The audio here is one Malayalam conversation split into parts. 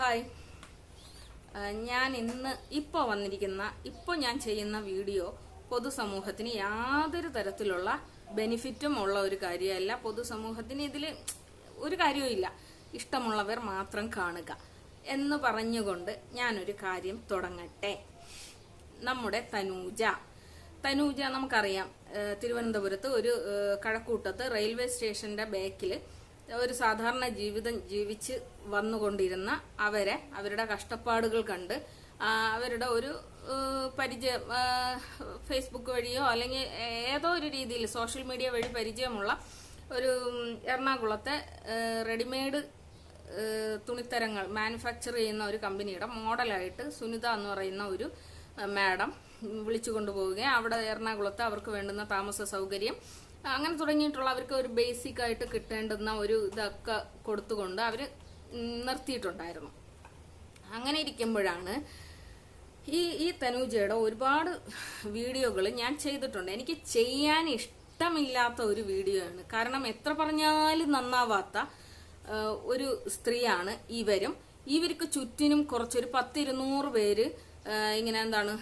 ഹായ്. ഞാൻ ഇന്ന് ഇപ്പോൾ വന്നിരിക്കുന്ന ഇപ്പോൾ ഞാൻ ചെയ്യുന്ന വീഡിയോ പൊതുസമൂഹത്തിന് യാതൊരു തരത്തിലുള്ള ബെനിഫിറ്റും ഉള്ള ഒരു കാര്യമല്ല. പൊതുസമൂഹത്തിന് ഇതിൽ ഒരു കാര്യവുമില്ല ഇഷ്ടമുള്ളവർ മാത്രം കാണുക എന്ന് പറഞ്ഞുകൊണ്ട് ഞാനൊരു കാര്യം തുടങ്ങട്ടെ. നമ്മുടെ തനൂജ. തനൂജ നമുക്കറിയാം തിരുവനന്തപുരത്ത് ഒരു കഴക്കൂട്ടത്ത് റെയിൽവേ സ്റ്റേഷന്റെ ബാക്കിൽ ഒരു സാധാരണ ജീവിതം ജീവിച്ച് വന്നുകൊണ്ടിരുന്ന അവരെ അവരുടെ കഷ്ടപ്പാടുകൾ കണ്ട് അവരുടെ ഒരു പരിചയം ഫേസ്ബുക്ക് വഴിയോ അല്ലെങ്കിൽ ഏതോ ഒരു രീതിയിൽ സോഷ്യൽ മീഡിയ വഴി പരിചയമുള്ള ഒരു എറണാകുളത്തെ റെഡിമെയ്ഡ് തുണിത്തരങ്ങൾ മാനുഫാക്ചർ ചെയ്യുന്ന ഒരു കമ്പനിയുടെ മോഡലായിട്ട് സുനിത എന്ന് പറയുന്ന ഒരു മാഡം വിളിച്ചു കൊണ്ടുപോവുകയും അവിടെ എറണാകുളത്ത് അവർക്ക് വേണ്ടുന്ന താമസ സൗകര്യം അങ്ങനെ തുടങ്ങിയിട്ടുള്ള അവർക്ക് ഒരു ബേസിക് ആയിട്ട് കിട്ടേണ്ടുന്ന ഒരു ഇതൊക്കെ കൊടുത്തുകൊണ്ട് അവർ നിർത്തിയിട്ടുണ്ടായിരുന്നു. അങ്ങനെ ഇരിക്കുമ്പോഴാണ് ഈ ഈ തനൂജയുടെ ഒരുപാട് വീഡിയോകൾ ഞാൻ ചെയ്തിട്ടുണ്ട്. എനിക്ക് ചെയ്യാൻ ഇഷ്ടമില്ലാത്ത ഒരു വീഡിയോ ആണ് കാരണം എത്ര പറഞ്ഞാലും നന്നാവാത്ത ഒരു സ്ത്രീയാണ് ഇവരും. ഇവർക്ക് ചുറ്റിനും കുറച്ചൊരു പത്തിരുന്നൂറ് പേര് ഇങ്ങനെ എന്താണ്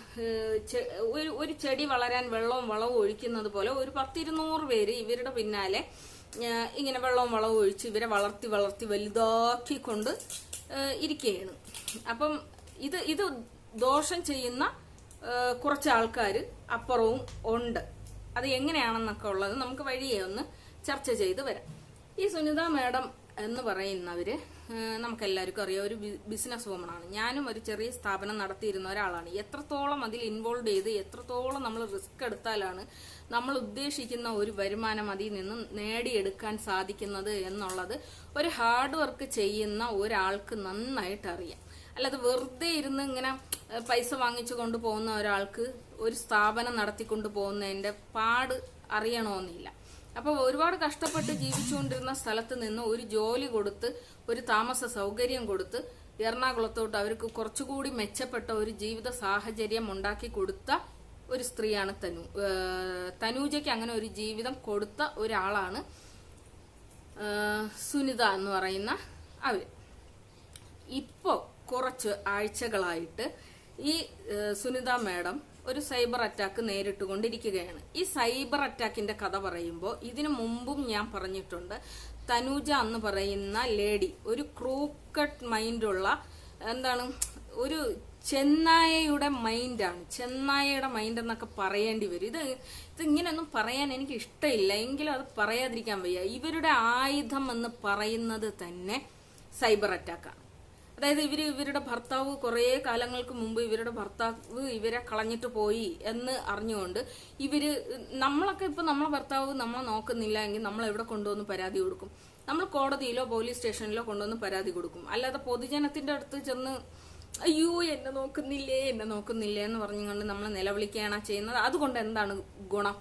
ഒരു ചെടി വളരാൻ വെള്ളവും വളവും ഒഴിക്കുന്നത് പോലെ ഒരു പത്തിരുന്നൂറ് പേര് ഇവരുടെ പിന്നാലെ ഇങ്ങനെ വെള്ളവും വളവും ഒഴിച്ച് ഇവരെ വളർത്തി വളർത്തി വലുതാക്കി കൊണ്ട് ഇരിക്കുകയാണ്. അപ്പം ഇത് ഇത് ദോഷം ചെയ്യുന്ന കുറച്ച് ആൾക്കാർ അപ്പുറവും ഉണ്ട്. അത് എങ്ങനെയാണെന്നൊക്കെ ഉള്ളത് നമുക്ക് വഴിയെ ഒന്ന് ചർച്ച ചെയ്ത് വരാം. ഈ സുനിത മാഡം എന്ന് പറയുന്നവര് നമുക്കെല്ലാവർക്കും അറിയാം. ഒരു ബിസിനസ് വുമണാണ് ഞാനും ഒരു ചെറിയ സ്ഥാപനം നടത്തിയിരുന്ന ഒരാളാണ്. എത്രത്തോളം അതിൽ ഇൻവോൾവ് ചെയ്ത് എത്രത്തോളം നമ്മൾ റിസ്ക് എടുത്താലാണ് നമ്മൾ ഉദ്ദേശിക്കുന്ന ഒരു വരുമാനം അതിൽ നിന്ന് നേടിയെടുക്കാൻ സാധിക്കുന്നത് എന്നുള്ളത് ഒരു ഹാർഡ് വർക്ക് ചെയ്യുന്ന ഒരാൾക്ക് നന്നായിട്ട് അറിയാം. അല്ലാതെ വെറുതെ ഇരുന്ന് ഇങ്ങനെ പൈസ വാങ്ങിച്ചു കൊണ്ടു പോകുന്ന ഒരാൾക്ക് ഒരു സ്ഥാപനം നടത്തിക്കൊണ്ട് പോകുന്നതിന്റെ പാട് അറിയണമെന്നില്ല. അപ്പോൾ ഒരുപാട് കഷ്ടപ്പെട്ട് ജീവിച്ചുകൊണ്ടിരുന്ന സ്ഥലത്ത് നിന്ന് ഒരു ജോലി കൊടുത്ത് ഒരു താമസ സൗകര്യം കൊടുത്ത് എറണാകുളത്തോട്ട് അവർക്ക് കുറച്ചുകൂടി മെച്ചപ്പെട്ട ഒരു ജീവിത സാഹചര്യം ഉണ്ടാക്കി കൊടുത്ത ഒരു സ്ത്രീയാണ് തനു. തനൂജയ്ക്ക് അങ്ങനെ ഒരു ജീവിതം കൊടുത്ത ഒരാളാണ് സുനിത എന്ന് പറയുന്ന അവർ. ഇപ്പോൾ കുറച്ച് ആഴ്ചകളായിട്ട് ഈ സുനിത മാഡം ഒരു സൈബർ അറ്റാക്ക് നേരിട്ടുകൊണ്ടിരിക്കുകയാണ്. ഈ സൈബർ അറ്റാക്കിന്റെ കഥ പറയുമ്പോൾ ഇതിനു മുമ്പും ഞാൻ പറഞ്ഞിട്ടുണ്ട്. തനൂജ എന്ന് പറയുന്ന ലേഡി ഒരു ക്രൂക്കട്ട് മൈൻഡുള്ള എന്താണ് ഒരു ചെന്നായയുടെ മൈൻഡാണ് ചെന്നായയുടെ മൈൻഡ് എന്നൊക്കെ പറയേണ്ടി വരും. ഇത് ഇത് ഇങ്ങനെയൊന്നും പറയാൻ എനിക്ക് ഇഷ്ടമില്ല. എങ്കിലും അത് പറയാതിരിക്കാൻ വയ്യ. ഇവരുടെ ആയുധം എന്ന് പറയുന്നത് തന്നെ സൈബർ അറ്റാക്കാണ്. അതായത് ഇവർ ഇവരുടെ ഭർത്താവ് കുറേ കാലങ്ങൾക്ക് മുമ്പ് ഇവരുടെ ഭർത്താവ് ഇവരെ കളഞ്ഞിട്ട് പോയി എന്ന് അറിഞ്ഞുകൊണ്ട് ഇവർ നമ്മളൊക്കെ ഇപ്പൊ നമ്മളെ ഭർത്താവ് നമ്മളെ നോക്കുന്നില്ല എങ്കിൽ നമ്മൾ എവിടെ കൊണ്ടുവന്ന് പരാതി കൊടുക്കും? നമ്മൾ കോടതിയിലോ പോലീസ് സ്റ്റേഷനിലോ കൊണ്ടുവന്ന് പരാതി കൊടുക്കും. അല്ലാതെ പൊതുജനത്തിന്റെ അടുത്ത് ചെന്ന് അയ്യോ എന്നെ നോക്കുന്നില്ലേ എന്നെ നോക്കുന്നില്ലേ എന്ന് പറഞ്ഞുകൊണ്ട് നമ്മൾ നിലവിളിക്കുകയാണ് ചെയ്യുന്നത്. അതുകൊണ്ട് എന്താണ് ഗുണം?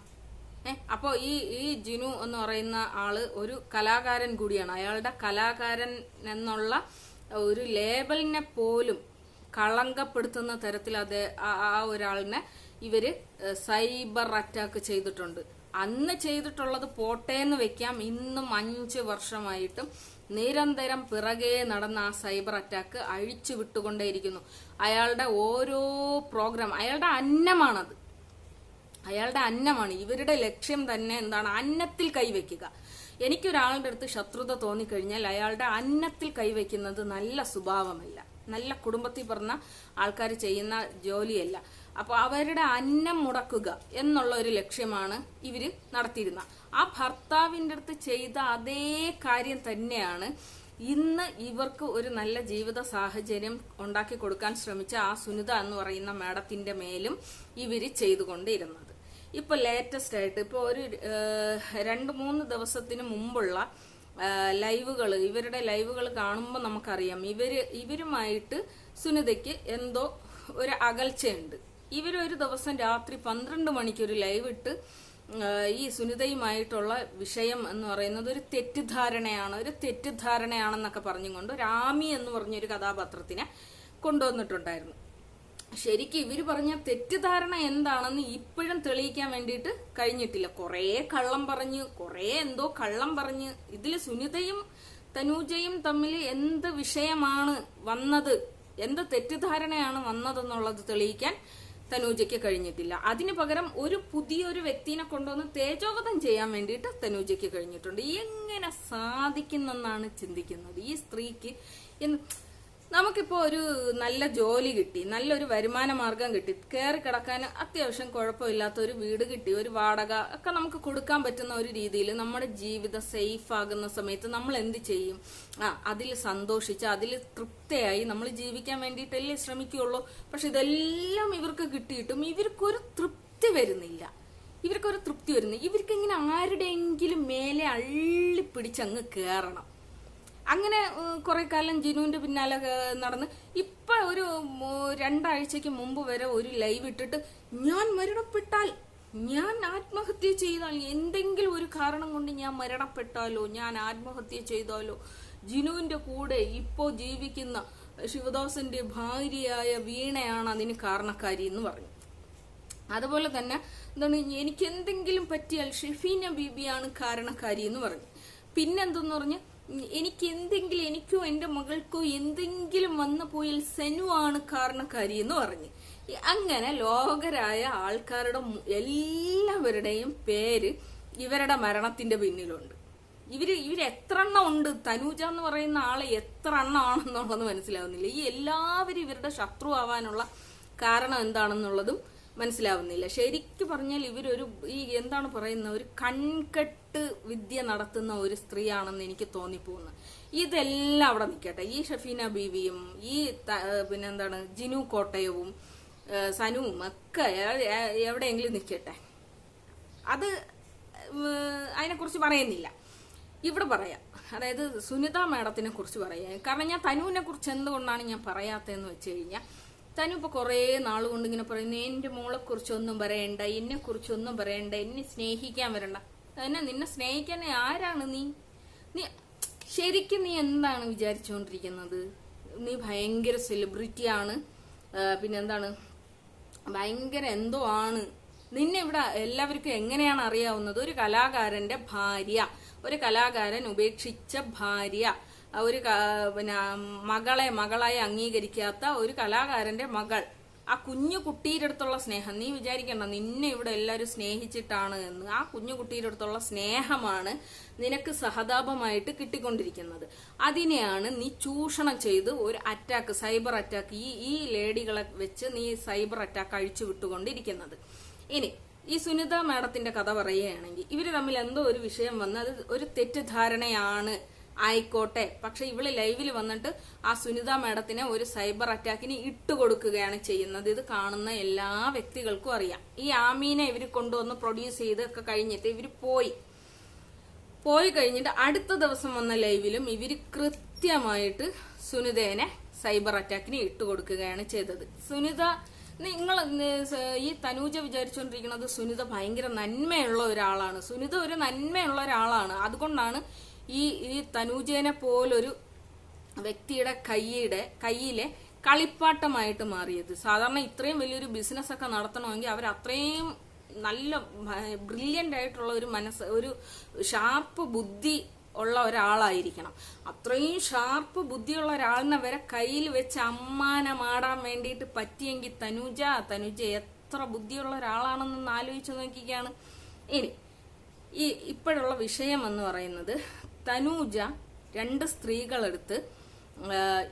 ഏ അപ്പോ ഈ ഈ ജിനു എന്ന് പറയുന്ന ആൾ ഒരു കലാകാരൻ കൂടിയാണ്. അയാളുടെ കലാകാരൻ എന്നുള്ള ഒരു ലേബലിനെ പോലും കളങ്കപ്പെടുത്തുന്ന തരത്തിൽ അത് ആ- ഒരാളിനെ ഇവർ സൈബർ അറ്റാക്ക് ചെയ്തിട്ടുണ്ട്. അന്ന് ചെയ്തിട്ടുള്ളത് പോട്ടേന്ന് വെക്കാം. ഇന്നും അഞ്ച് വർഷമായിട്ടും നിരന്തരം പിറകെ നടന്ന ആ സൈബർ അറ്റാക്ക് അഴിച്ചു വിട്ടുകൊണ്ടേയിരിക്കുന്നു. അയാളുടെ ഓരോ പ്രോഗ്രാം അയാളുടെ അന്നമാണത്. അയാളുടെ അന്നമാണ്. ഇവരുടെ ലക്ഷ്യം തന്നെ എന്താണ്? അന്നത്തിൽ കൈവയ്ക്കുക. എനിക്കൊരാളുടെ അടുത്ത് ശത്രുത തോന്നിക്കഴിഞ്ഞാൽ അയാളുടെ അന്നത്തിൽ കൈവയ്ക്കുന്നത് നല്ല സ്വഭാവമല്ല. നല്ല കുടുംബത്തിൽ പറഞ്ഞ ആൾക്കാർ ചെയ്യുന്ന ജോലിയല്ല. അപ്പൊ അവരുടെ അന്നം മുടക്കുക എന്നുള്ള ഒരു ലക്ഷ്യമാണ് ഇവർ നടത്തിയിരുന്ന. ആ ഭർത്താവിന്റെ അടുത്ത് ചെയ്ത അതേ കാര്യം തന്നെയാണ് ഇന്ന് ഇവർക്ക് ഒരു നല്ല ജീവിത സാഹചര്യം ഉണ്ടാക്കി കൊടുക്കാൻ ശ്രമിച്ച ആ സുനിത എന്ന് പറയുന്ന മാഡത്തിന്റെ മേലും ഇവർ ചെയ്തുകൊണ്ടിരുന്നത്. ഇപ്പൊ ലേറ്റസ്റ്റ് ആയിട്ട് ഇപ്പൊ ഒരു രണ്ട് മൂന്ന് ദിവസത്തിന് മുമ്പുള്ള ലൈവുകൾ ഇവരുടെ ലൈവുകൾ കാണുമ്പോൾ നമുക്കറിയാം. ഇവർ ഇവരുമായിട്ട് സുനിതയ്ക്ക് എന്തോ ഒരു അകൽച്ചയുണ്ട്. ഇവരൊരു ദിവസം രാത്രി പന്ത്രണ്ട് മണിക്ക് ഒരു ലൈവ് ഇട്ട് ഈ സുനിതയുമായിട്ടുള്ള വിഷയം എന്ന് പറയുന്നത് ഒരു തെറ്റിദ്ധാരണയാണ് ഒരു തെറ്റിദ്ധാരണയാണെന്നൊക്കെ പറഞ്ഞുകൊണ്ട് ഒരു ആമി എന്ന് പറഞ്ഞൊരു കഥാപാത്രത്തിനെ കൊണ്ടുവന്നിട്ടുണ്ടായിരുന്നു. ശരിക്കും ഇവർ പറഞ്ഞ തെറ്റിദ്ധാരണ എന്താണെന്ന് ഇപ്പോഴും തെളിയിക്കാൻ വേണ്ടിയിട്ട് കഴിഞ്ഞിട്ടില്ല. കുറേ കള്ളം പറഞ്ഞ് കുറേ എന്തോ കള്ളം പറഞ്ഞ് ഇതിൽ സുനിതയും തനൂജയും തമ്മിൽ എന്ത് വിഷയമാണ് വന്നത് എന്ത് തെറ്റിദ്ധാരണയാണ് വന്നതെന്നുള്ളത് തെളിയിക്കാൻ തനൂജയ്ക്ക് കഴിഞ്ഞിട്ടില്ല. അതിനു പകരം ഒരു പുതിയൊരു വ്യക്തിനെ കൊണ്ടുവന്ന് തേജോവധം ചെയ്യാൻ വേണ്ടിയിട്ട് തനൂജയ്ക്ക് കഴിഞ്ഞിട്ടുണ്ട്. എങ്ങനെ സാധിക്കുന്നെന്നാണ് ചിന്തിക്കുന്നത് ഈ സ്ത്രീക്ക് എന്ന് നമുക്കിപ്പോ ഒരു നല്ല ജോലി കിട്ടി നല്ലൊരു വരുമാന മാർഗം കിട്ടി കയറി കിടക്കാൻ അത്യാവശ്യം കുഴപ്പമില്ലാത്ത ഒരു വീട് കിട്ടി ഒരു വാടക ഒക്കെ നമുക്ക് കൊടുക്കാൻ പറ്റുന്ന ഒരു രീതിയിൽ നമ്മുടെ ജീവിതം സേഫ് ആകുന്ന സമയത്ത് നമ്മൾ എന്ത് ചെയ്യും? ആ അതിൽ സന്തോഷിച്ച് അതിൽ തൃപ്തയായി നമ്മൾ ജീവിക്കാൻ വേണ്ടിയിട്ടല്ലേ ശ്രമിക്കുകയുള്ളൂ പക്ഷെ ഇതെല്ലാം ഇവർക്ക് കിട്ടിയിട്ടും ഇവർക്കൊരു തൃപ്തി വരുന്നില്ല. ഇവർക്കൊരു തൃപ്തി വരുന്നില്ല. ഇവർക്ക് ഇങ്ങനെ ആരുടെയെങ്കിലും മേലെ അള്ളിപ്പിടിച്ചങ്ങ് കയറണം അങ്ങനെ കുറെ കാലം ജിനുവിന്റെ പിന്നാലെ നടന്ന്. ഇപ്പൊ ഒരു രണ്ടാഴ്ചക്ക് മുമ്പ് വരെ ഒരു ലൈവ് ഇട്ടിട്ട് ഞാൻ മരണപ്പെട്ടാൽ ഞാൻ ആത്മഹത്യ ചെയ്താൽ എന്തെങ്കിലും ഒരു കാരണം കൊണ്ട് ഞാൻ മരണപ്പെട്ടാലോ ഞാൻ ആത്മഹത്യ ചെയ്താലോ? ജിനുവിന്റെ കൂടെ ഇപ്പോ ജീവിക്കുന്ന ശിവദാസന്റെ ഭാര്യയായ വീണയാണ് അതിന് കാരണക്കാരി എന്ന് പറഞ്ഞു. അതുപോലെ തന്നെ എന്താണ് എനിക്ക് എന്തെങ്കിലും പറ്റിയാൽ ഷെഫീന ബീബിയാണ് കാരണക്കാരി എന്ന് പറഞ്ഞു. പിന്നെന്തെന്ന് പറഞ്ഞ് എനിക്ക് എന്തെങ്കിലും എനിക്കോ എന്റെ മകൾക്കോ എന്തെങ്കിലും വന്നു പോയാൽ സെനുവാണ് കാരണക്കാരി എന്ന് പറഞ്ഞ് അങ്ങനെ ലോകരായ ആൾക്കാരുടെ എല്ലാവരുടെയും പേര് ഇവരുടെ മരണത്തിന്റെ പിന്നിലുണ്ട്. ഇവർ ഇവർ എത്ര എണ്ണം ഉണ്ട്? തനൂജ എന്ന് പറയുന്ന ആളെ എത്ര എണ്ണം ആണെന്നുള്ളത് മനസ്സിലാവുന്നില്ല. ഈ എല്ലാവരും ഇവരുടെ ശത്രു ആവാനുള്ള കാരണം എന്താണെന്നുള്ളതും മനസ്സിലാവുന്നില്ല. ശരിക്ക് പറഞ്ഞാൽ ഇവരൊരു ഈ എന്താണ് പറയുന്നത്? ഒരു കൺകെട്ട് വിദ്യ നടത്തുന്ന ഒരു സ്ത്രീയാണെന്ന് എനിക്ക് തോന്നിപ്പോകുന്നു. ഇതെല്ലാം അവിടെ നിൽക്കട്ടെ. ഈ ഷഫീന ബീവിയും ഈ പിന്നെന്താണ് ജിനു കോട്ടയവും സനുവും ഒക്കെ എവിടെയെങ്കിലും നിൽക്കട്ടെ. അത് അതിനെക്കുറിച്ച് പറയുന്നില്ല. ഇവിടെ പറയാം. അതായത് സുനിത മാഡത്തിനെ കുറിച്ച് പറയാം. കാരണം ഞാൻ തനുവിനെ കുറിച്ച് എന്തുകൊണ്ടാണ് ഞാൻ പറയാത്തതെന്ന് വെച്ച് കഴിഞ്ഞാൽ തനു ഇപ്പൊ കുറേ നാൾ കൊണ്ട് ഇങ്ങനെ പറയുന്നു എന്റെ മോളെ കുറിച്ചൊന്നും പറയണ്ട എന്നെ കുറിച്ചൊന്നും പറയണ്ട എന്നെ സ്നേഹിക്കാൻ വരണ്ട. എന്നെ നിന്നെ സ്നേഹിക്കാൻ ആരാണ് നീ? നീ ശരിക്കും നീ എന്താണ് വിചാരിച്ചുകൊണ്ടിരിക്കുന്നത്? നീ ഭയങ്കര സെലിബ്രിറ്റി സെലിബ്രിറ്റിയാണ് പിന്നെന്താണ് ഭയങ്കര എന്തോ ആണ്. നിന്നെ ഇവിടെ എല്ലാവർക്കും എങ്ങനെയാണ് അറിയാവുന്നത്? ഒരു കലാകാരന്റെ ഭാര്യ ഒരു കലാകാരൻ ഉപേക്ഷിച്ച ഭാര്യ. ഒരു പിന്നെ മകളെ മകളായി അംഗീകരിക്കാത്ത ഒരു കലാകാരന്റെ മകൾ ആ കുഞ്ഞു കുട്ടിയുടെ അടുത്തുള്ള സ്നേഹം. നീ വിചാരിക്കണ്ട നിന്നെ ഇവിടെ എല്ലാവരും സ്നേഹിച്ചിട്ടാണ് എന്ന്. ആ കുഞ്ഞു കുട്ടിയുടെ അടുത്തുള്ള സ്നേഹമാണ് നിനക്ക് സഹതാപമായിട്ട് കിട്ടിക്കൊണ്ടിരിക്കുന്നത്. അതിനെയാണ് നീ ചൂഷണം ചെയ്ത് ഒരു അറ്റാക്ക് സൈബർ അറ്റാക്ക് ഈ ഈ ലേഡികളെ വെച്ച് നീ സൈബർ അറ്റാക്ക് അഴിച്ചു വിട്ടുകൊണ്ടിരിക്കുന്നത്. ഇനി ഈ സുനിത മാഡത്തിന്റെ കഥ പറയുകയാണെങ്കിൽ ഇവർ തമ്മിൽ എന്തോ ഒരു വിഷയം വന്ന് അത് ഒരു തെറ്റിദ്ധാരണയാണ് ആയിക്കോട്ടെ. പക്ഷെ ഇവൾ ലൈവിൽ വന്നിട്ട് ആ സുനിത മാഡത്തിനെ ഒരു സൈബർ അറ്റാക്കിന് ഇട്ടുകൊടുക്കുകയാണ് ചെയ്യുന്നത്. ഇത് കാണുന്ന എല്ലാ വ്യക്തികൾക്കും അറിയാം. ഈ ആമീനെ ഇവർ കൊണ്ടുവന്ന് പ്രൊഡ്യൂസ് ചെയ്ത് ഒക്കെ കഴിഞ്ഞിട്ട് ഇവർ പോയി. പോയി കഴിഞ്ഞിട്ട് അടുത്ത ദിവസം വന്ന ലൈവിലും ഇവർ കൃത്യമായിട്ട് സുനിതേനെ സൈബർ അറ്റാക്കിന് ഇട്ടുകൊടുക്കുകയാണ് ചെയ്തത്. സുനിത നിങ്ങൾ ഈ തനൂജ വിചാരിച്ചുകൊണ്ടിരിക്കുന്നത് സുനിത ഭയങ്കര നന്മയുള്ള ഒരാളാണ്. സുനിത ഒരു നന്മയുള്ള ഒരാളാണ്. അതുകൊണ്ടാണ് ഈ ഈ തനൂജേനെ പോലൊരു വ്യക്തിയുടെ കൈയുടെ കയ്യിലെ കളിപ്പാട്ടമായിട്ട് മാറിയത്. സാധാരണ ഇത്രയും വലിയൊരു ബിസിനസ് ഒക്കെ നടത്തണമെങ്കിൽ അവർ അത്രയും നല്ല ബ്രില്യന്റ് ആയിട്ടുള്ള ഒരു മനസ്സ് ഒരു ഷാർപ്പ് ബുദ്ധി ഉള്ള ഒരാളായിരിക്കണം. അത്രയും ഷാർപ്പ് ബുദ്ധിയുള്ള ഒരാളിനെ വരെ കയ്യിൽ വെച്ച് അമ്മാനമാടാൻ വേണ്ടിയിട്ട് പറ്റിയെങ്കിൽ തനുജ തനുജ എത്ര ബുദ്ധിയുള്ള ഒരാളാണെന്നൊന്ന് ആലോചിച്ച് നോക്കിക്കുകയാണ് ഇനി ഈ ഇപ്പോഴുള്ള വിഷയം എന്ന് പറയുന്നത് തനൂജ രണ്ട് സ്ത്രീകളെടുത്ത്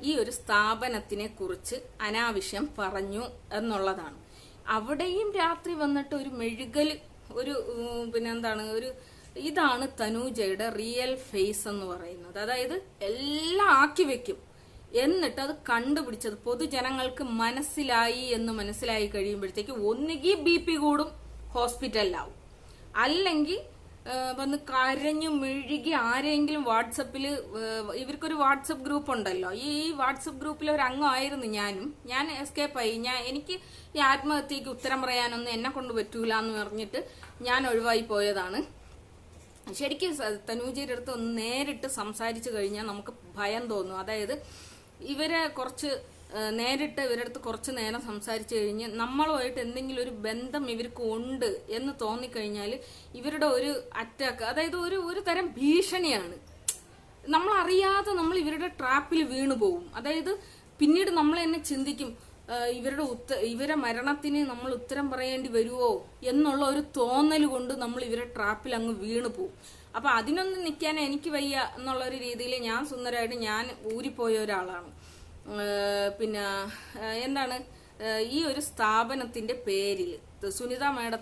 ഈ ഒരു സ്ഥാപനത്തിനെ കുറിച്ച് അനാവശ്യം പറഞ്ഞു എന്നുള്ളതാണ്. അവിടെയും രാത്രി വന്നിട്ട് ഒരു മെഴുകൽ ഒരു പിന്നെന്താണ് ഒരു ഇതാണ് തനൂജയുടെ റിയൽ ഫേസ് എന്ന് പറയുന്നത്. അതായത് എല്ലാം ആക്കി വെക്കും. എന്നിട്ട് അത് കണ്ടുപിടിച്ചത് പൊതുജനങ്ങൾക്ക് മനസ്സിലായി എന്ന് മനസ്സിലായി കഴിയുമ്പോഴത്തേക്ക് ഒന്നുകിൽ ബി പി കൂടും ഹോസ്പിറ്റലിലാവും. അല്ലെങ്കിൽ വന്ന് കരഞ്ഞു മെഴുകി ആരെങ്കിലും വാട്സപ്പിൽ ഇവർക്കൊരു വാട്സപ്പ് ഗ്രൂപ്പ് ഉണ്ടല്ലോ. ഈ വാട്സപ്പ് ഗ്രൂപ്പിലെ ഒരു അംഗമായിരുന്നു ഞാനും. ഞാൻ എസ്കേപ്പ് ആയി. ഞാൻ എനിക്ക് ഈ ആത്മഹത്യക്ക് ഉത്തരം പറയാനൊന്നും എന്നെ കൊണ്ട് പറ്റൂല എന്ന് പറഞ്ഞിട്ട് ഞാൻ ഒഴിവായി പോയതാണ്. ശരിക്കും തനൂജിയുടെ അടുത്ത് ഒന്ന് നേരിട്ട് സംസാരിച്ചു കഴിഞ്ഞാൽ നമുക്ക് ഭയം തോന്നും. അതായത് ഇവരെ കുറച്ച് നേരിട്ട് ഇവരടുത്ത് കുറച്ച് നേരം സംസാരിച്ചു കഴിഞ്ഞ് നമ്മളുമായിട്ട് എന്തെങ്കിലും ഒരു ബന്ധം ഇവർക്ക് ഉണ്ട് എന്ന് തോന്നിക്കഴിഞ്ഞാൽ ഇവരുടെ ഒരു അറ്റാക്ക് അതായത് ഒരു ഒരു തരം ഭീഷണിയാണ്. നമ്മൾ അറിയാതെ നമ്മൾ ഇവരുടെ ട്രാപ്പിൽ വീണു പോകും അതായത് പിന്നീട് നമ്മൾ തന്നെ ചിന്തിക്കും ഇവരുടെ ഉത്ത ഇവരെ മരണത്തിന് നമ്മൾ ഉത്തരം പറയേണ്ടി വരുമോ എന്നുള്ള ഒരു തോന്നൽ കൊണ്ട് നമ്മൾ ഇവരെ ട്രാപ്പിൽ അങ്ങ് വീണു പോകും അപ്പൊ അതിനൊന്നും നിൽക്കാൻ എനിക്ക് വയ്യ എന്നുള്ള ഒരു രീതിയിൽ ഞാൻ സുന്ദരമായിട്ട് ഞാൻ ഊരിപ്പോയ ഒരാളാണ്. പിന്നെ എന്താണ്? ഈ ഒരു സ്ഥാപനത്തിന്റെ പേരിൽ സുനിത മേഡം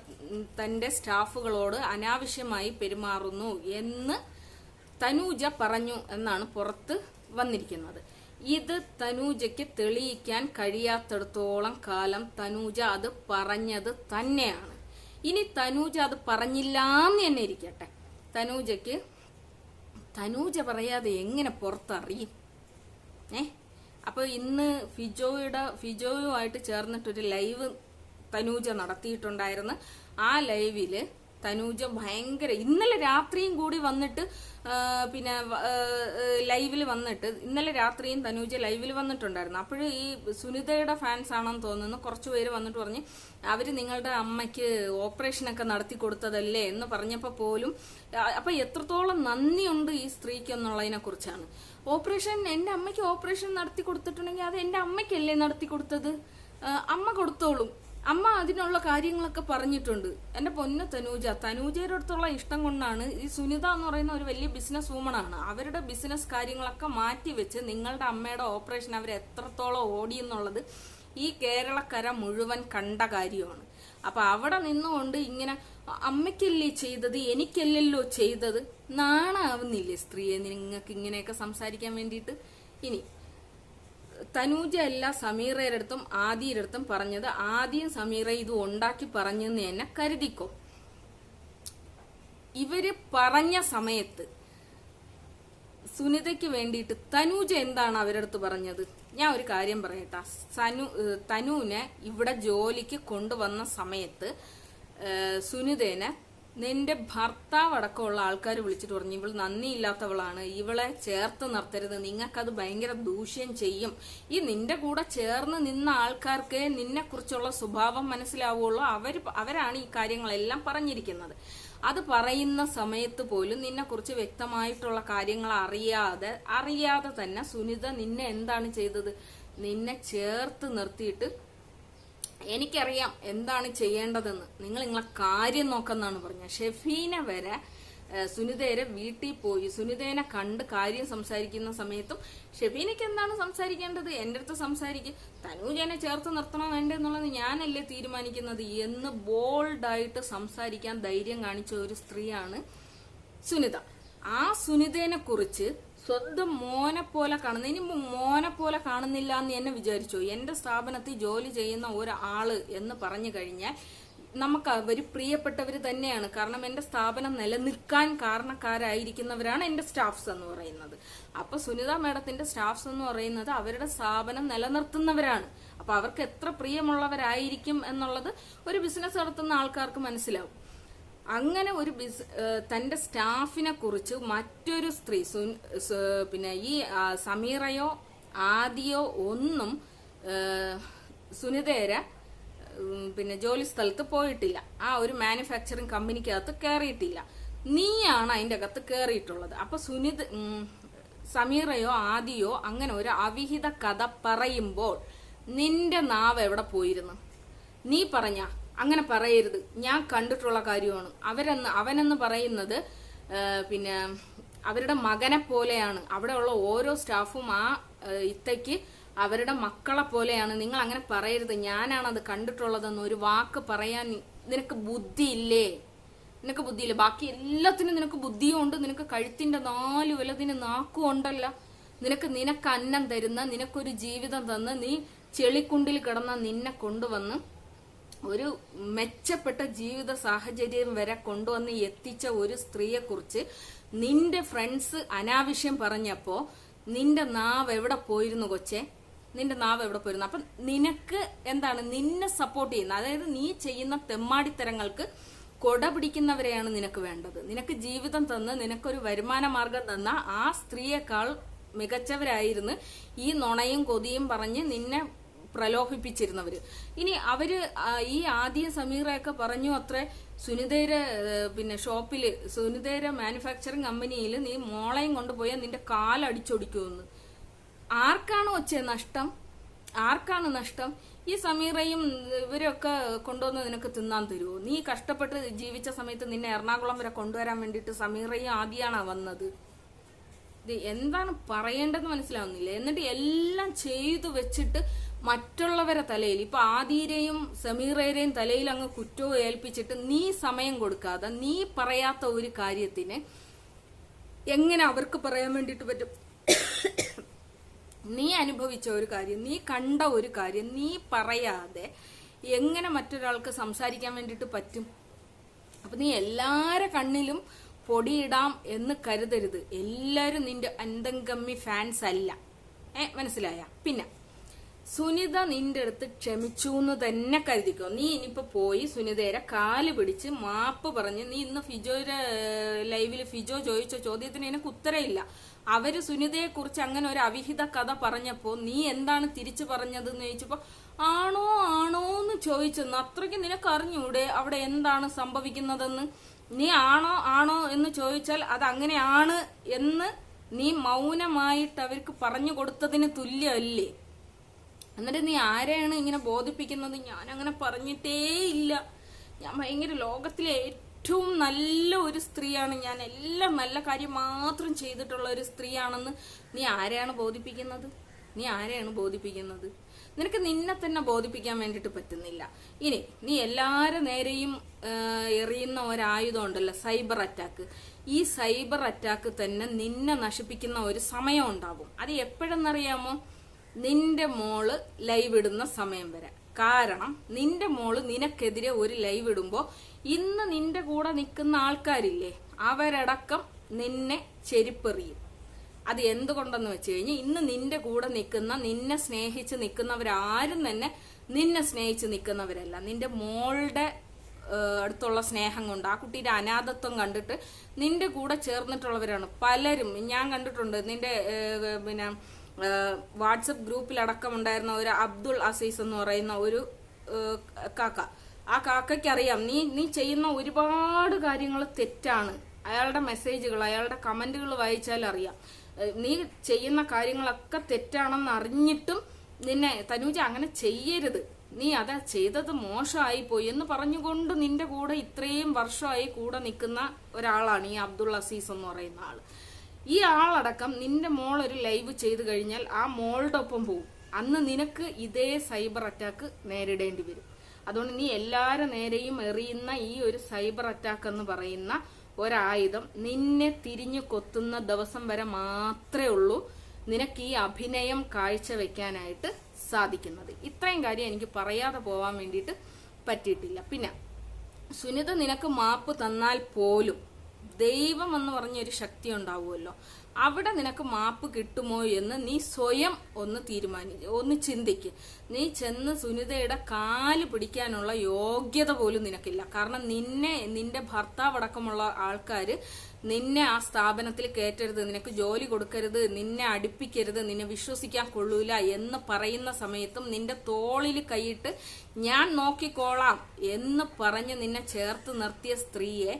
തന്റെ സ്റ്റാഫുകളോട് അനാവശ്യമായി പെരുമാറുന്നു എന്ന് തനൂജ പറഞ്ഞു എന്നാണ് പുറത്ത് വന്നിരിക്കുന്നത്. ഇത് തനൂജയ്ക്ക് തെളിയിക്കാൻ കഴിയാത്തിടത്തോളം കാലം തനൂജ അത് പറഞ്ഞത് തന്നെയാണ്. ഇനി തനൂജ അത് പറഞ്ഞില്ലാന്ന് തന്നെ ഇരിക്കട്ടെ. തനൂജയ്ക്ക് തനൂജ പറയാതെ എങ്ങനെ പുറത്തറിയും? ഏ? അപ്പൊ ഇന്ന് ഫിജോയുടെ ഫിജോയുമായിട്ട് ചേർന്നിട്ടൊരു ലൈവ് തനൂജ നടത്തിയിട്ടുണ്ടായിരുന്നു. ആ ലൈവിൽ തനൂജ ഭയങ്കര ഇന്നലെ രാത്രിയും കൂടി വന്നിട്ട് പിന്നെ ലൈവിൽ വന്നിട്ട് ഇന്നലെ രാത്രിയും തനൂജ ലൈവിൽ വന്നിട്ടുണ്ടായിരുന്നു. അപ്പോഴും ഈ സുനിതയുടെ ഫാൻസ് ആണെന്ന് തോന്നുന്നു. കുറച്ചു പേര് വന്നിട്ട് പറഞ്ഞ് അവർ നിങ്ങളുടെ അമ്മയ്ക്ക് ഓപ്പറേഷനൊക്കെ നടത്തി കൊടുത്തതല്ലേ? എന്ന് പറഞ്ഞപ്പോൾ പോലും അപ്പം എത്രത്തോളം നന്ദിയുണ്ട് ഈ സ്ത്രീക്ക് എന്നുള്ളതിനെ കുറിച്ചാണ്. ഓപ്പറേഷൻ എന്റെ അമ്മയ്ക്ക് ഓപ്പറേഷൻ നടത്തി കൊടുത്തിട്ടുണ്ടെങ്കിൽ അത് എന്റെ അമ്മയ്ക്കല്ലേ നടത്തി കൊടുത്തത്? അമ്മ കൊടുത്തോളും. അമ്മ അതിനുള്ള കാര്യങ്ങളൊക്കെ പറഞ്ഞിട്ടുണ്ട്. എന്റെ പൊന്ന തനൂജ തനൂജയുടെ അടുത്തുള്ള ഇഷ്ടം കൊണ്ടാണ് ഈ സുനിത എന്ന് പറയുന്ന ഒരു വലിയ ബിസിനസ് വുമൺ ആണ്. അവരുടെ ബിസിനസ് കാര്യങ്ങളൊക്കെ മാറ്റി വെച്ച് നിങ്ങളുടെ അമ്മയുടെ ഓപ്പറേഷൻ അവർ എത്രത്തോളം ഓടി എന്നുള്ളത് ഈ കേരളക്കര മുഴുവൻ കണ്ട കാര്യമാണ്. അപ്പൊ അവിടെ നിന്നുകൊണ്ട് ഇങ്ങനെ "അ- അമ്മയ്ക്കല്ലേ ചെയ്തത്? എനിക്കല്ലല്ലോ ചെയ്തത്? നാണാവുന്നില്ലേ സ്ത്രീയെ? നിങ്ങൾക്ക് ഇങ്ങനെയൊക്കെ സംസാരിക്കാൻ വേണ്ടിയിട്ട്? ഇനി തനൂജ അല്ല സമീറയുടെ അടുത്തും ആദിയുടെ അടുത്തും പറഞ്ഞത് ആദ്യം സമീറ ഇത് ഉണ്ടാക്കി പറഞ്ഞെന്ന് തന്നെ കരുതിക്കോ. ഇവർ പറഞ്ഞ സമയത്ത് സുനിതയ്ക്ക് വേണ്ടിയിട്ട് തനൂജ എന്താണ് അവരുടെ അടുത്ത് പറഞ്ഞത്? ഞാൻ ഒരു കാര്യം പറയട്ടെ. സനു തനുവിനെ ഇവിടെ ജോലിക്ക് കൊണ്ടുവന്ന സമയത്ത് സുനിതേനെ നിന്റെ ഭർത്താവ് അടക്കമുള്ള ആൾക്കാർ വിളിച്ചിട്ട് പറഞ്ഞു ഇവൾ നന്ദിയില്ലാത്തവളാണ് ഇവളെ ചേർത്ത് നിർത്തരുത് നിങ്ങൾക്കത് ഭയങ്കര ദൂഷ്യം ചെയ്യും. ഈ നിന്റെ കൂടെ ചേർന്ന് നിന്ന ആൾക്കാർക്ക് നിന്നെ കുറിച്ചുള്ള സ്വഭാവം മനസ്സിലാവുള്ളൂ. അവർ അവരാണ് ഈ കാര്യങ്ങളെല്ലാം പറഞ്ഞിരിക്കുന്നത്. അത് പറയുന്ന സമയത്ത് പോലും നിന്നെ കുറിച്ച് വ്യക്തമായിട്ടുള്ള കാര്യങ്ങൾ അറിയാതെ അറിയാതെ തന്നെ സുനിത നിന്നെ എന്താണ് ചെയ്തത്? നിന്നെ ചേർത്ത് നിർത്തിയിട്ട് എനിക്കറിയാം എന്താണ് ചെയ്യേണ്ടതെന്ന്. നിങ്ങൾ നിങ്ങളെ കാര്യം നോക്കെന്നാണ് പറഞ്ഞത്. ഷെഫീനെ വരെ സുനിതേരെ വീട്ടിൽ പോയി സുനിതേനെ കണ്ട് കാര്യം സംസാരിക്കുന്ന സമയത്തും ഷെഫീനയ്ക്ക് എന്താണ് സംസാരിക്കേണ്ടത്? എന്റെ അടുത്ത് സംസാരിക്കും. തനൂജനെ ചേർത്ത് നിർത്തണോ വേണ്ടേ എന്നുള്ളത് ഞാനല്ലേ തീരുമാനിക്കുന്നത്? എന്ന് ബോൾഡായിട്ട് സംസാരിക്കാൻ ധൈര്യം കാണിച്ച ഒരു സ്ത്രീയാണ് സുനിത. ആ സുനിതേനെ കുറിച്ച് സ്വന്തം മോനെ പോലെ കാണുന്ന ഇനി മോനെ പോലെ കാണുന്നില്ല എന്ന് എന്നെ വിചാരിച്ചു? എന്റെ സ്ഥാപനത്തിൽ ജോലി ചെയ്യുന്ന ഒരാൾ എന്ന് പറഞ്ഞു കഴിഞ്ഞാൽ നമുക്ക് അവർ പ്രിയപ്പെട്ടവർ തന്നെയാണ്. കാരണം എന്റെ സ്ഥാപനം നിലനിൽക്കാൻ കാരണക്കാരായിരിക്കുന്നവരാണ് എന്റെ സ്റ്റാഫ്സ് എന്ന് പറയുന്നത്. അപ്പൊ സുനിത മേഡത്തിന്റെ സ്റ്റാഫ്സ് എന്ന് പറയുന്നത് അവരുടെ സ്ഥാപനം നിലനിർത്തുന്നവരാണ്. അപ്പൊ അവർക്ക് എത്ര പ്രിയമുള്ളവരായിരിക്കും എന്നുള്ളത് ഒരു ബിസിനസ് നടത്തുന്ന ആൾക്കാർക്ക് മനസ്സിലാവും. അങ്ങനെ ഒരു ബിസ് തന്റെ സ്റ്റാഫിനെ കുറിച്ച് മറ്റൊരു സ്ത്രീ പിന്നെ ഈ സമീറയോ ആദിയോ ഒന്നും സുനിതേര പിന്നെ ജോലി സ്ഥലത്ത് പോയിട്ടില്ല. ആ ഒരു മാനുഫാക്ചറിങ് കമ്പനിക്കകത്ത് കയറിയിട്ടില്ല നീയാണ് അതിന്റെ അകത്ത് കയറിയിട്ടുള്ളത് അപ്പൊ സുനിത സമീറയോ ആദിയോ അങ്ങനെ ഒരു അവിഹിത കഥ പറയുമ്പോൾ നിന്റെ നാവ് എവിടെ പോയിരുന്നു? നീ പറഞ്ഞ അങ്ങനെ പറയരുത്. ഞാൻ കണ്ടിട്ടുള്ള കാര്യമാണ്. അവരെന്ന് അവനെന്ന് പറയുന്നത് പിന്നെ അവരുടെ മകനെ പോലെയാണ്. അവിടെയുള്ള ഓരോ സ്റ്റാഫും ആ ഇത്തയ്ക്ക് അവരുടെ മക്കളെ പോലെയാണ്. നിങ്ങൾ അങ്ങനെ പറയരുത്. ഞാനാണ് അത് കണ്ടിട്ടുള്ളതെന്ന് ഒരു വാക്ക് പറയാൻ നിനക്ക് ബുദ്ധിയില്ലേ? നിനക്ക് ബുദ്ധിയില്ല? ബാക്കി എല്ലാത്തിനും നിനക്ക് ബുദ്ധിയും ഉണ്ട് നിനക്ക് കഴുത്തിന്റെ നാല് വലതിന് നാക്കും ഉണ്ടല്ല. നിനക്ക് നിനക്ക് അന്നം തരുന്ന നിനക്കൊരു ജീവിതം തന്ന് നീ ചെളിക്കുണ്ടിൽ കിടന്ന നിന്നെ കൊണ്ടുവന്ന് ഒരു മെച്ചപ്പെട്ട ജീവിത സാഹചര്യം വരെ കൊണ്ടുവന്ന് എത്തിച്ച ഒരു സ്ത്രീയെ കുറിച്ച് നിന്റെ ഫ്രണ്ട്സ് അനാവശ്യം പറഞ്ഞപ്പോ നിന്റെ നാവ് എവിടെ പോയിരുന്നു കൊച്ചെ? നിന്റെ നാവ് എവിടെ പോയിരുന്നു? അപ്പൊ നിനക്ക് എന്താണ് നിന്നെ സപ്പോർട്ട് ചെയ്യുന്ന അതായത് നീ ചെയ്യുന്ന തെമ്മാടിത്തരങ്ങൾക്ക് കൊട പിടിക്കുന്നവരെയാണ് നിനക്ക് വേണ്ടത്. നിനക്ക് ജീവിതം തന്ന് നിനക്കൊരു വരുമാന മാർഗം തന്ന ആ സ്ത്രീയേക്കാൾ മികച്ചവരായിരുന്നു ഈ നുണയും കൊതിയും പറഞ്ഞ് നിന്നെ പ്രലോഭിപ്പിച്ചിരുന്നവര്. ഇനി അവർ ഈ ആദ്യം സമീറയൊക്കെ പറഞ്ഞു അത്ര സുനിതയുടെ പിന്നെ ഷോപ്പിൽ സുനിതയുടെ മാനുഫാക്ചറിങ് കമ്പനിയിൽ നീ മോളയും കൊണ്ടുപോയാൽ നിന്റെ കാലടിച്ചൊടിക്കുമെന്ന്. ആർക്കാണ് ഒച്ച നഷ്ടം? ആർക്കാണ് നഷ്ടം? ഈ സമീറയും ഇവരൊക്കെ കൊണ്ടുവന്ന് നിനക്ക് തിന്നാൻ തരുമോ നീ കഷ്ടപ്പെട്ട് ജീവിച്ച സമയത്ത് നിന്നെ എറണാകുളം വരെ കൊണ്ടുവരാൻ വേണ്ടിയിട്ട് സമീറയും ആദ്യമാണ് വന്നത്. ഇത് എന്താണ് പറയേണ്ടതെന്ന് മനസ്സിലാവുന്നില്ല. എന്നിട്ട് എല്ലാം ചെയ്തു വെച്ചിട്ട് മറ്റുള്ളവരെ തലയിൽ ഇപ്പൊ ആദീരെയും സമീറയുടെയും തലയിൽ അങ്ങ് കുറ്റവും ഏൽപ്പിച്ചിട്ട് നീ സമയം കൊടുക്കാതെ നീ പറയാത്ത ഒരു കാര്യത്തിന് എങ്ങനെ അവർക്ക് പറയാൻ വേണ്ടിട്ട് പറ്റും? നീ അനുഭവിച്ച ഒരു കാര്യം നീ കണ്ട ഒരു കാര്യം നീ പറയാതെ എങ്ങനെ മറ്റൊരാൾക്ക് സംസാരിക്കാൻ വേണ്ടിട്ട് പറ്റും? അപ്പൊ നീ എല്ലാരെ കണ്ണിലും പൊടിയിടാം എന്ന് കരുതരുത്. എല്ലാരും നിന്റെ അന്തംഗമ്മി ഫാൻസ് അല്ല. ഏ മനസ്സിലായ? പിന്നെ. സുനിത നിന്റെ അടുത്ത് ക്ഷമിച്ചു എന്ന് തന്നെ കരുതിക്കോ. നീ ഇനിയിപ്പോ പോയി സുനിതേരെ കാൽ പിടിച്ച് മാപ്പ് പറഞ്ഞ് നീ ഇന്ന് ഫിജോയുടെ ലൈവിൽ ഫിജോ ചോദിച്ച ചോദ്യത്തിന് എനിക്ക് ഉത്തരയില്ല അവർ സുനിതയെ കുറിച്ച് അങ്ങനെ ഒരു അവിഹിത കഥ പറഞ്ഞപ്പോ നീ എന്താണ് തിരിച്ചു പറഞ്ഞത് എന്ന് ചോദിച്ചപ്പോ ആണോ ആണോ എന്ന് ചോദിച്ചെന്ന്. അത്രയ്ക്ക് നിനക്ക് അറിഞ്ഞൂടെ? അവിടെ എന്താണ് സംഭവിക്കുന്നതെന്ന്? നീ ആണോ ആണോ എന്ന് ചോദിച്ചാൽ അത് അങ്ങനെയാണ് എന്ന് നീ മൗനമായിട്ട് അവർക്ക് പറഞ്ഞു കൊടുത്തതിന് തുല്യമല്ലേ? എന്നിട്ട് നീ ആരെയാണ് ഇങ്ങനെ ബോധിപ്പിക്കുന്നത്? ഞാൻ അങ്ങനെ പറഞ്ഞിട്ടേ ഇല്ല ഞാൻ ഭയങ്കര ലോകത്തിലെ ഏറ്റവും നല്ല ഒരു സ്ത്രീയാണ് ഞാൻ. എല്ലാം നല്ല കാര്യം മാത്രം ചെയ്തിട്ടുള്ള ഒരു സ്ത്രീയാണെന്ന് നീ ആരെയാണ് ബോധിപ്പിക്കുന്നത്? നീ ആരെയാണ് ബോധിപ്പിക്കുന്നത്? നിനക്ക് നിന്നെ തന്നെ ബോധിപ്പിക്കാൻ വേണ്ടിയിട്ട് പറ്റുന്നില്ല. ഇനി നീ എല്ലാവരും നേരെയും എറിയുന്ന ഒരായുധം ഉണ്ടല്ലോ സൈബർ അറ്റാക്ക്. ഈ സൈബർ അറ്റാക്ക് തന്നെ നിന്നെ നശിപ്പിക്കുന്ന ഒരു സമയം ഉണ്ടാവും. അത് എപ്പോഴെന്നറിയാമോ? നിന്റെ മോൾ ലൈവ് ഇടുന്ന സമയം വരെ. കാരണം നിന്റെ മോൾ നിനക്കെതിരെ ഒരു ലൈവ് ഇടുമ്പോ ഇന്ന് നിന്റെ കൂടെ നിൽക്കുന്ന ആൾക്കാരില്ലേ അവരടക്കം നിന്നെ ചെരിപ്പെറിയും. അത് എന്തുകൊണ്ടെന്ന് വെച്ച് കഴിഞ്ഞാൽ ഇന്ന് നിന്റെ കൂടെ നിൽക്കുന്ന നിന്നെ സ്നേഹിച്ച് നിൽക്കുന്നവരാരും തന്നെ നിന്നെ സ്നേഹിച്ച് നിൽക്കുന്നവരല്ല. നിന്റെ മോളുടെ അടുത്തുള്ള സ്നേഹം കൊണ്ട് ആ കുട്ടിയുടെ അനാഥത്വം കണ്ടിട്ട് നിന്റെ കൂടെ ചേർന്നിട്ടുള്ളവരാണ് പലരും. ഞാൻ കണ്ടിട്ടുണ്ട് നിന്റെ പിന്നെ വാട്സപ്പ് ഗ്രൂപ്പിലടക്കം ഉണ്ടായിരുന്ന ഒരു അബ്ദുൾ അസീസ് എന്ന് പറയുന്ന ഒരു കാക്ക. ആ കാക്കയ്ക്കറിയാം നീ നീ ചെയ്യുന്ന ഒരുപാട് കാര്യങ്ങൾ തെറ്റാണ്. അയാളുടെ മെസ്സേജുകൾ അയാളുടെ കമന്റുകൾ വായിച്ചാൽ അറിയാം നീ ചെയ്യുന്ന കാര്യങ്ങളൊക്കെ തെറ്റാണെന്ന് അറിഞ്ഞിട്ടും നിന്നെ തനൂജ അങ്ങനെ ചെയ്യരുത്. നീ അതാ ചെയ്തത് മോശമായി പോയി എന്ന് പറഞ്ഞുകൊണ്ട് നിന്റെ കൂടെ ഇത്രയും വർഷമായി കൂടെ നിൽക്കുന്ന ഒരാളാണ് ഈ അബ്ദുൾ അസീസ് എന്ന് പറയുന്ന ആൾ. ഈ ആളടക്കം നിന്റെ മോൾ ഒരു ലൈവ് ചെയ്തു കഴിഞ്ഞാൽ ആ മോളുടെ ഒപ്പം പോവും. അന്ന് നിനക്ക് ഇതേ സൈബർ അറ്റാക്ക് നേരിടേണ്ടി വരും. അതുകൊണ്ട് നീ എല്ലാവരും നേരെയും എറിയുന്ന ഈ ഒരു സൈബർ അറ്റാക്ക് എന്ന് പറയുന്ന ഒരായുധം നിന്നെ തിരിഞ്ഞു കൊത്തുന്ന ദിവസം വരെ മാത്രമേ ഉള്ളൂ നിനക്ക് ഈ അഭിനയം കാഴ്ചവെക്കാനായിട്ട് സാധിക്കുന്നത്. ഇത്രയും കാര്യം എനിക്ക് പറയാതെ പോവാൻ വേണ്ടിയിട്ട് പറ്റിയിട്ടില്ല. പിന്നെ സുനിത നിനക്ക് മാപ്പ് തന്നാൽ പോലും ദൈവം എന്ന് പറഞ്ഞൊരു ശക്തി ഉണ്ടാവുമല്ലോ. അവിടെ നിനക്ക് മാപ്പ് കിട്ടുമോ എന്ന് നീ സ്വയം ഒന്ന് തീരുമാനി ഒന്ന് ചിന്തിക്ക്. നീ ചെന്ന് സുനിതയുടെ കാൽ പിടിക്കാനുള്ള യോഗ്യത പോലും നിനക്കില്ല. കാരണം നിന്നെ നിന്റെ ഭർത്താവ് അടക്കമുള്ള ആൾക്കാര് നിന്നെ ആ സ്ഥാപനത്തിൽ കയറ്റരുത് നിനക്ക് ജോലി കൊടുക്കരുത് നിന്നെ അടുപ്പിക്കരുത് നിന്നെ വിശ്വസിക്കാൻ കൊള്ളൂല എന്ന് പറയുന്ന സമയത്തും നിന്റെ തോളിൽ കൈയിട്ട് ഞാൻ നോക്കിക്കോളാം എന്ന് പറഞ്ഞ് നിന്നെ ചേർത്ത് നിർത്തിയ സ്ത്രീയെ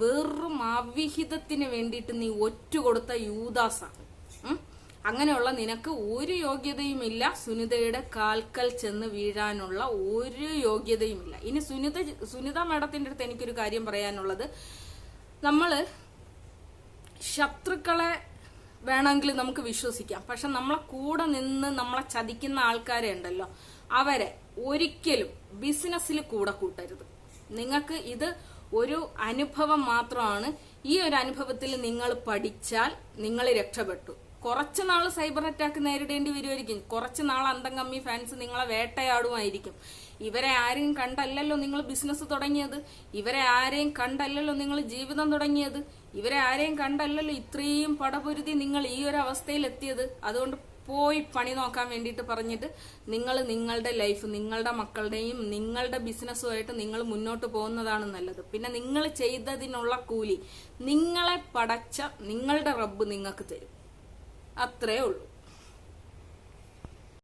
വെറും അവിഹിതത്തിന് വേണ്ടിയിട്ട് നീ ഒറ്റുകൊടുത്ത യൂദാസാണ് ഉം? അങ്ങനെയുള്ള നിനക്ക് ഒരു യോഗ്യതയുമില്ല. സുനിതയുടെ കാൽക്കൽ ചെന്ന് വീഴാനുള്ള ഒരു യോഗ്യതയുമില്ല. ഇനി സുനിത സുനിത മാഡത്തിന്റെ അടുത്ത് എനിക്കൊരു കാര്യം പറയാനുള്ളത്. നമ്മൾ ശത്രുക്കളെ വേണമെങ്കിൽ നമുക്ക് വിശ്വസിക്കാം. പക്ഷെ നമ്മളെ കൂടെ നിന്ന് നമ്മളെ ചതിക്കുന്ന ആൾക്കാരെ ഉണ്ടല്ലോ അവരെ ഒരിക്കലും ബിസിനസ്സിൽ കൂടെ കൂട്ടരുത്. നിങ്ങൾക്ക് ഇത് ഒരു അനുഭവം മാത്രമാണ്. ഈ ഒരു അനുഭവത്തിൽ നിങ്ങൾ പഠിച്ചാൽ നിങ്ങൾ രക്ഷപ്പെട്ടു. കുറച്ച് നാൾ സൈബർ അറ്റാക്ക് നേരിടേണ്ടി വരുമായിരിക്കും. കുറച്ച് നാൾ അന്തം കമ്മി ഫാൻസ് നിങ്ങളെ വേട്ടയാടുമായിരിക്കും. ഇവരെ ആരെയും കണ്ടല്ലല്ലോ നിങ്ങൾ ബിസിനസ് തുടങ്ങിയത്. ഇവരെ ആരെയും കണ്ടല്ലല്ലോ നിങ്ങൾ ജീവിതം തുടങ്ങിയത്. ഇവരെ ആരെയും കണ്ടല്ലല്ലോ ഇത്രയും പടപൊരുതി നിങ്ങൾ ഈ ഒരു അവസ്ഥയിൽ എത്തിയത്. അതുകൊണ്ട് പോയി പണി നോക്കാൻ വേണ്ടിയിട്ട് പറഞ്ഞിട്ട് നിങ്ങൾ നിങ്ങളുടെ ലൈഫ് നിങ്ങളുടെ മക്കളുടെയും നിങ്ങളുടെ ബിസിനസ്സുമായിട്ട് നിങ്ങൾ മുന്നോട്ട് പോകുന്നതാണ് നല്ലത്. പിന്നെ നിങ്ങൾ ചെയ്തതിനുള്ള കൂലി നിങ്ങളെ പടച്ച നിങ്ങളുടെ റബ്ബ് നിങ്ങൾക്ക് തരും. അത്രേ ഉള്ളൂ.